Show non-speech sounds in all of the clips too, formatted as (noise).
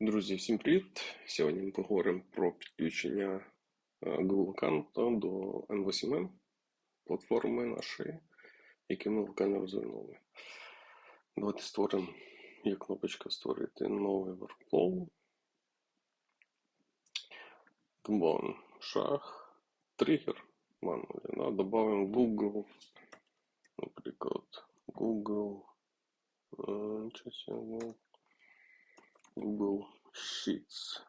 Друзі, всім привіт! Сьогодні ми поговоримо про підключення е, Google аккаунта до N8M, платформи нашої, яку ми локально розвинули. Давайте створимо, є кнопочка Створити новий workflow. Добавимо шаг, тригер, манулі, да? добавимо Google, наприклад, Google, е, забув. Google Sheets.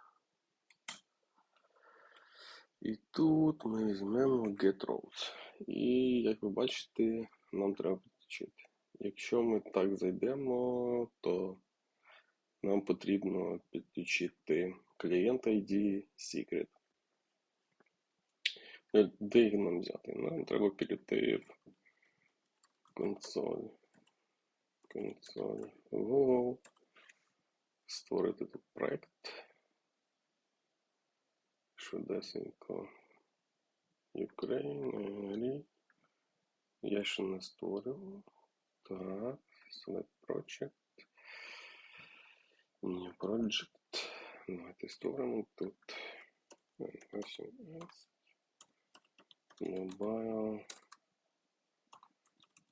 І тут ми візьмемо Get Rows. І, як ви бачите, нам треба підключити. Якщо ми так зайдемо, то нам потрібно підключити клієнт ID Secret. Де їх нам взяти? Нам треба перейти в консоль. Консоль. Google створити тут проект. Швидесенько Ukraine. Я ще не створював. Так, Select Project. New Project. Давайте створимо тут. Mobile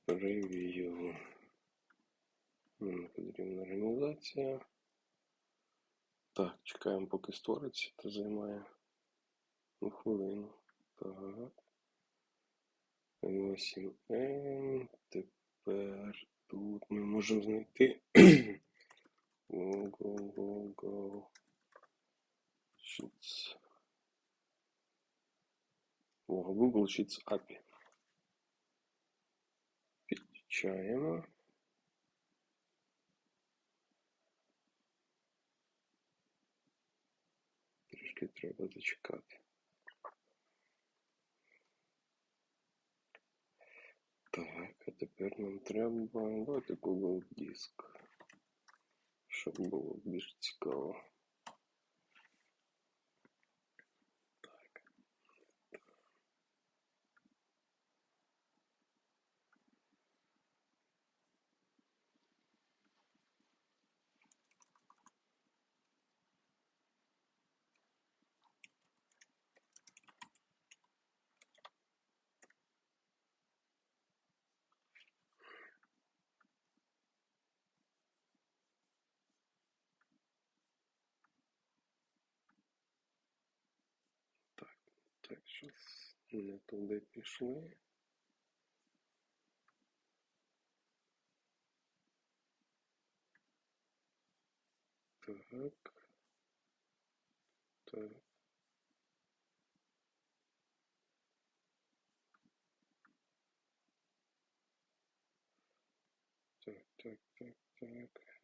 Review. Нам потрібна організація. Так, чекаємо, поки створиться, це займає ну, хвилину. Так. 8М. Тепер тут ми можемо знайти Google, Google Sheets. О, Google Sheets API. Підключаємо. Трішки треба зачекати. Так, а тепер нам треба давайте Google Диск, щоб було більш цікаво. Щось не туди пішли. Так. Так. Так, так, так, так.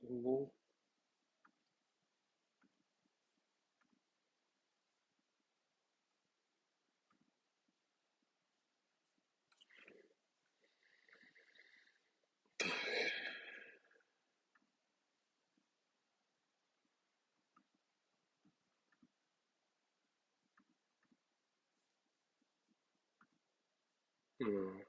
Що я забув? Ну,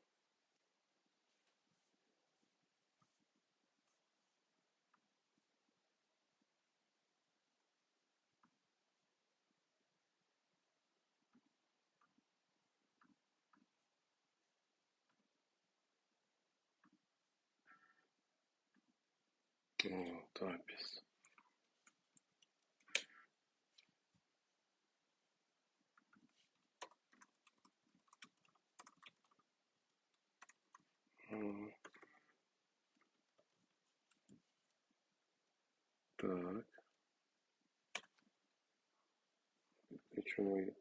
Апис. М. Так. Почему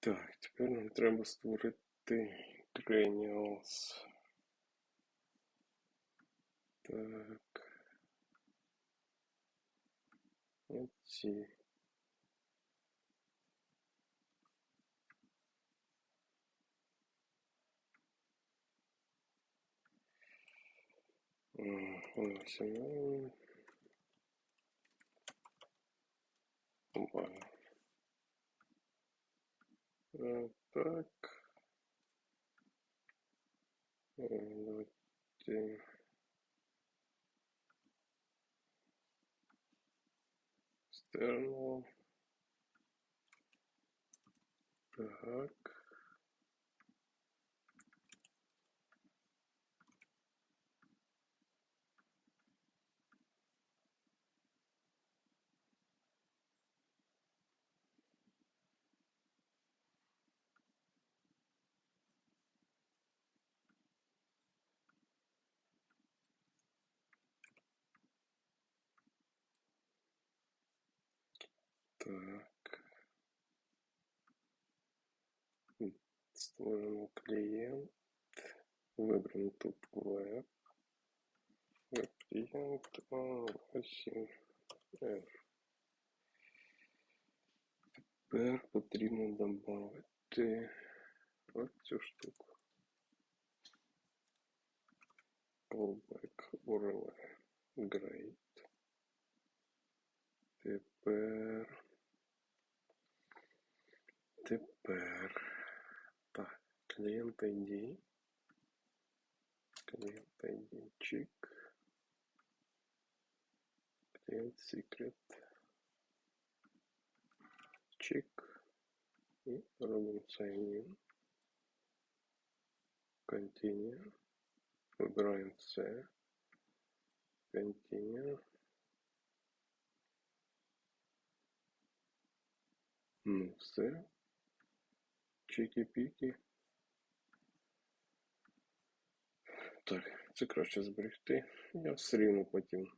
Так, теперь нам треба створити cranials. Так. Оці. М, Ось воно. Опа. Е, Так. Е, Давайте. Стерно. Так. Так. М, Створимо клієнт. Виберемо тут веб. Веб клієнт. А, ось він. Е. Тепер потрібно додати оцю штуку. Callback URL. Great. Тепер. Тепер. Так, клієнт ID. Клієнт ID. Чик. Клієнт secret. Чик. І робимо sign in. Continue. Вибираємо це. Continue. Ну, все. Чики-піки. Так, це краще зберегти. Я все рівно потім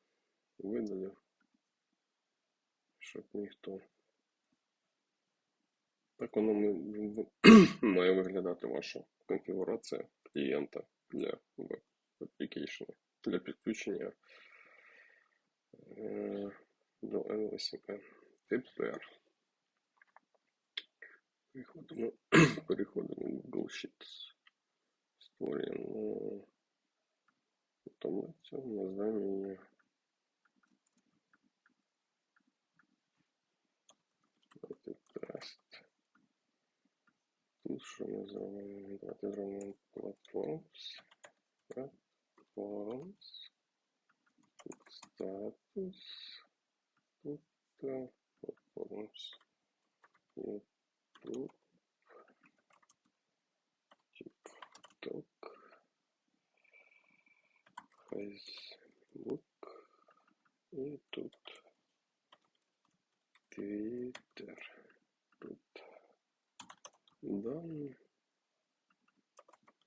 видалю, щоб ніхто. Так воно (clears throat) має виглядати ваша конфігурація клієнта для веб application, для підключення е, до NVSM. Тепер переходимо, переходимо в Google Sheets. Створюємо таблицю, назвемо її Давайте тест. Тут що ми зробимо? Давайте зробимо platforms. Platforms. Тут статус. Тут е, platforms. YouTube. TikTok. Facebook. І тут Twitter. Тут done.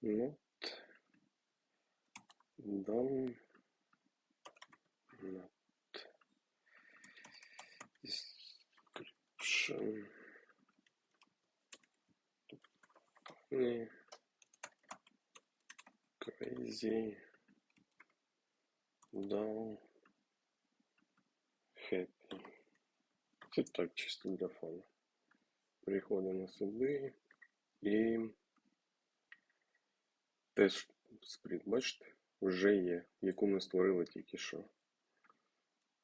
Not done. Not description. Не crazy. Down. Happy. Це так чисто для фану. Переходимо сюди і теж скріт, бачите, вже є, яку ми створили тільки що.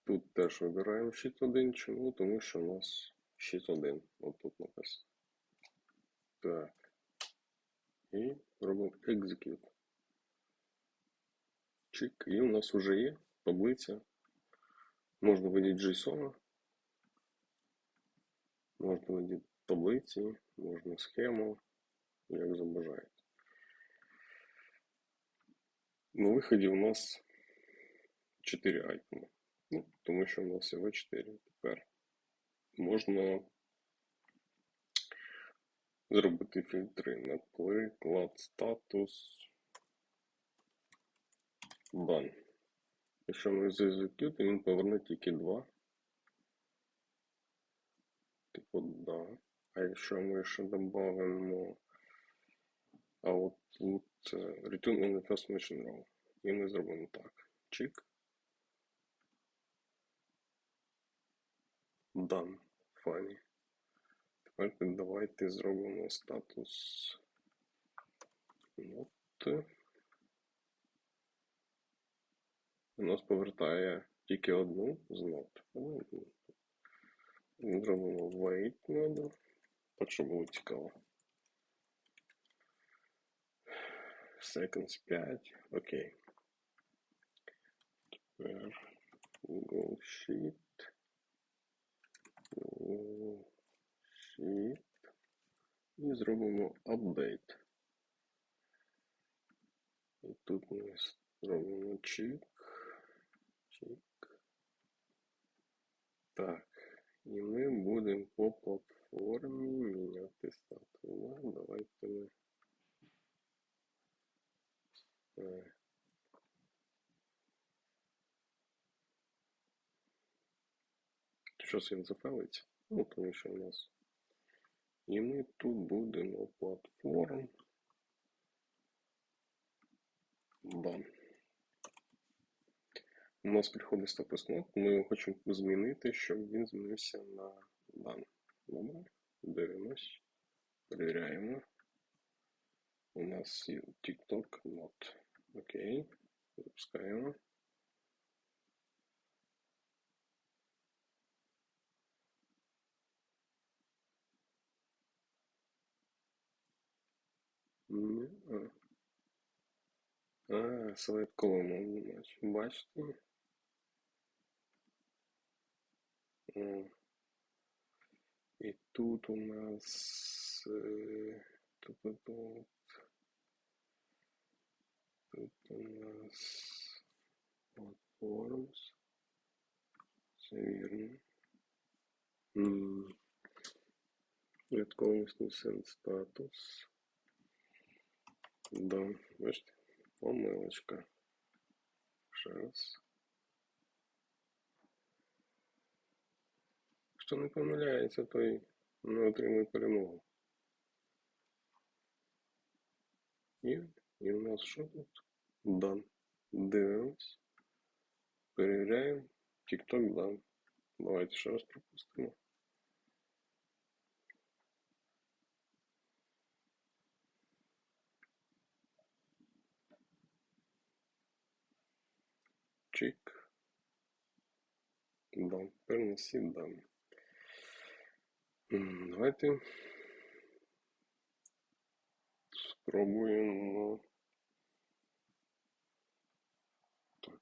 Тут теж вибираємо sheet 1. Чому? Тому що у нас sheet 1. От тут написано. Так. І робимо execute. Чик. І у нас вже є таблиця. Можна видіти JSON. Можна видіти таблиці, можна схему, як забажаєте. На виході у нас 4 айтеми. Ну, тому що у нас всього 4 тепер. Можна зробити фільтри, наприклад, статус ban. Якщо ми то він поверне тільки 2. Типу, да. А якщо ми ще додамо тут е, return in the first mission row. І ми зробимо так. Чик. Done. Funny. Тепер давайте зробимо статус not. У нас повертає тільки одну з. Ну, Зробимо wait надо. Так, щоб було цікаво. Seconds 5. Окей. Тепер Google Sheet. Sheet. І зробимо update. І тут ми зробимо чик. Чик. Так. І ми будемо по платформі міняти статус. Ну, давайте ми. Щось він зафелиться. Ну, тому що у нас. І ми тут будемо платформ. Done. У нас приходить статус нот, ми його хочемо змінити, щоб він змінився на дан. Добре. Дивимось. Перевіряємо. У нас є TikTok not. Окей. Запускаємо. А. А, select бачите? О. І тут у нас е, тут, тут, тут, у нас platforms. Це вірно. Сенс статус. Да, бачите, помилочка. Ще раз. Хто не помиляється, той не отримує перемогу. І, і у нас що тут? Дан. Дивимось. Перевіряємо. TikTok дан. Давайте ще раз пропустимо. Чик. Дан. Перенесі дан. Давайте спробуємо. Так.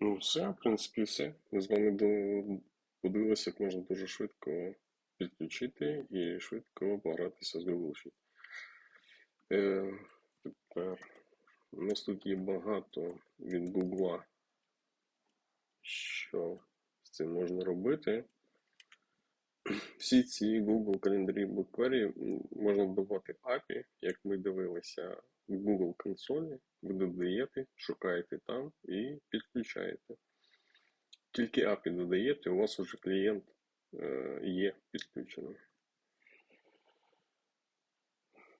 Ну, все, в принципі, все. Ми з вами подивилися, як можна дуже швидко підключити і швидко погратися з Google Sheet. Е, тепер у нас тут є багато від Google, що з цим можна робити. (clears throat) Всі ці Google календарі BigQuery можна додавати API, як ми дивилися в Google консолі. Ви додаєте, шукаєте там і підключаєте. Тільки API додаєте, у вас вже клієнт е, є підключений.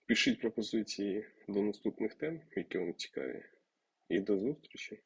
Пишіть пропозиції до наступних тем, які вам цікаві. І до зустрічі!